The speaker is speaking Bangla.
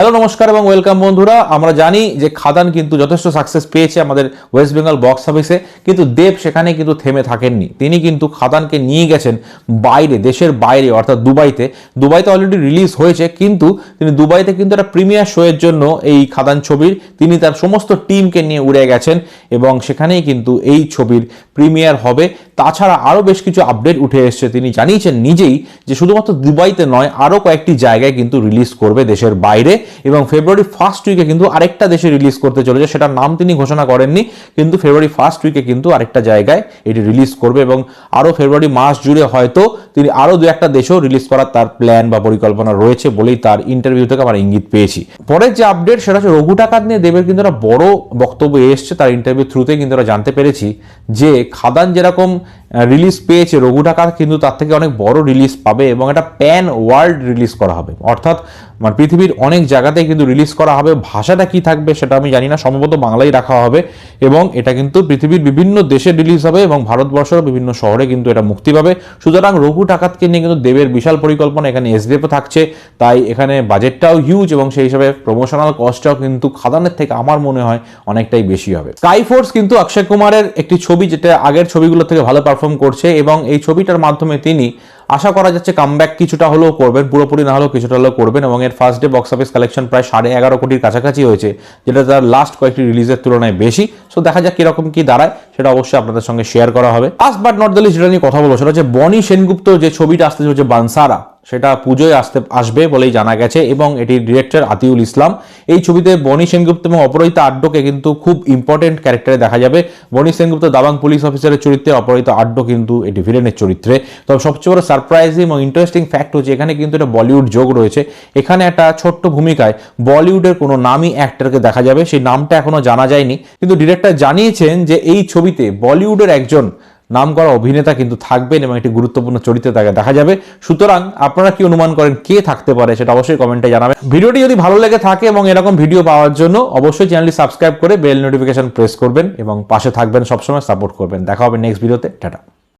হ্যালো, নমস্কার এবং ওয়েলকাম বন্ধুরা। আমরা জানি যে খাদান কিন্তু যথেষ্ট সাকসেস পেয়েছে আমাদের ওয়েস্ট বেঙ্গল বক্স অফিসে কিন্তু দেব সেখানে কিন্তু থেমে থাকেননি। তিনি কিন্তু খাদানকে নিয়ে গেছেন বাইরে, দেশের বাইরে, অর্থাৎ দুবাইতে। দুবাইতে অলরেডি রিলিজ হয়েছে, কিন্তু তিনি দুবাইতে কিন্তু একটা প্রিমিয়ার শোয়ের জন্য এই খাদান ছবির, তিনি তার সমস্ত টিমকে নিয়ে উড়ে গেছেন এবং সেখানেই কিন্তু এই ছবির প্রিমিয়ার হবে। তাছাড়া আরও বেশ কিছু আপডেট উঠে এসেছে। তিনি জানিয়েছেন নিজেই যে শুধুমাত্র দুবাইতে নয়, আরও কয়েকটি জায়গায় কিন্তু রিলিজ করবে দেশের বাইরে। এবং ফেব্রুয়ারি ফার্স্ট উইকে কিন্তু আরেকটা দেশে রিলিজ করতে চলেছে, সেটার নাম তিনি ঘোষণা করেননি, কিন্তু ফেব্রুয়ারি ফার্স্ট উইকে কিন্তু আরেকটা জায়গায় এটি রিলিজ করবে এবং আরও ফেব্রুয়ারি মাস জুড়ে হয়তো তিনি আরও দু একটা দেশেও রিলিজ করার তার প্ল্যান বা পরিকল্পনা রয়েছে বলেই তার ইন্টারভিউ থেকে আমরা ইঙ্গিত পেয়েছি। পরের যে আপডেট সেটা হচ্ছে রঘু টাকাত নিয়ে দেবের কিন্তু একটা বড় বক্তব্য এসছে, তার ইন্টারভিউ থ্রুতে কিন্তু আমরা জানতে পেরেছি যে খাদান যেরকম রিলিজ পেয়েছে। রঘু টাকাত কিন্তু তার থেকে অনেক বড় রিলিজ পাবে এবং এটা প্যান ওয়ার্ল্ড রিলিজ করা হবে। অর্থাৎ মানে পৃথিবীর অনেক জায়গাতেই কিন্তু রিলিজ করা হবে। ভাষাটা কি থাকবে সেটা আমি জানি না। সম্ভবত বাংলায় রাখা হবে এবং এটা কিন্তু পৃথিবীর বিভিন্ন দেশে রিলিজ হবে এবং ভারতবর্ষের বিভিন্ন শহরে কিন্তু এটা মুক্তি পাবে। সুতরাং রঘু টাকাতকে নিয়ে কিন্তু দেবের বিশাল পরিকল্পনা। এখানে এসডিএফও থাকছে। তাই এখানে বাজেটটাও হিউজ এবং সেই হিসাবে প্রমোশনাল কস্টটাও কিন্তু খাদানের থেকে আমার মনে হয় অনেকটাই বেশি হবে। স্কাই ফোর্স কিন্তু অক্ষয় কুমারের একটি ছবি, যেটা আগের ছবিগুলো থেকে ভালো পারফর্ম করছে এবং এই ছবিটার মাধ্যমে তিনি আশা করা যাচ্ছে কামব্যাক কিছুটা হলেও করবেন, পুরোপুরি না হলেও কিছুটা হলেও করবেন এবং এর first day box office collection প্রায় সাড়ে এগারো কোটির কাছাকাছি হয়েছে, যেটা তার লাস্ট কয়েকটি রিলিজের তুলনায় বেশি। সো দেখা যাক কীরকম কি দাঁড়ায়, সেটা অবশ্যই আপনাদের সঙ্গে শেয়ার করা হবে। লাস্ট বাট নট লিস্ট যেটা নিয়ে কথা বলব, সেটা হচ্ছে বনি সেনগুপ্ত যে ছবিটা আসতে চলছে বানসারা। সেটা পুজোয় আসতে, আসবে বলেই জানা গেছে এবং এটির ডিরেক্টর আতিউল ইসলাম। এই ছবিতে বনি সেনগুপ্ত এবং অপরাজিতা আড্ডকে কিন্তু খুব ইম্পর্টেন্ট ক্যারেক্টারে দেখা যাবে। বনি সেনগুপ্ত দাবাং পুলিশ অফিসারের চরিত্রে, অপরাজিতা আড্ড কিন্তু এটি ভিলেনের চরিত্রে। তবে সবচেয়ে বড় সারপ্রাইজিং এবং ইন্টারেস্টিং ফ্যাক্ট হচ্ছে এখানে কিন্তু একটা বলিউড যোগ রয়েছে। এখানে একটা ছোট্ট ভূমিকায় বলিউডের কোনো নামী অ্যাক্টরকে দেখা যাবে। সেই নামটা এখনও জানা যায়নি। কিন্তু ডিরেক্টর জানিয়েছেন যে এই ছবিতে বলিউডের একজন নাম করা অভিনেতা কিন্তু থাকবেন এবং একটি গুরুত্বপূর্ণ চরিত্রে তাকে দেখা যাবে। সুতরাং আপনারা কি অনুমান করেন, কে থাকতে পারে সেটা অবশ্যই কমেন্টে জানাবেন। ভিডিওটি যদি ভালো লেগে থাকে এবং এরকম ভিডিও পাওয়ার জন্য অবশ্যই চ্যানেলটি সাবস্ক্রাইব করে বেল নোটিফিকেশন প্রেস করবেন এবং পাশে থাকবেন, সবসময় সাপোর্ট করবেন। দেখা হবে নেক্সট ভিডিওতে। টাটা।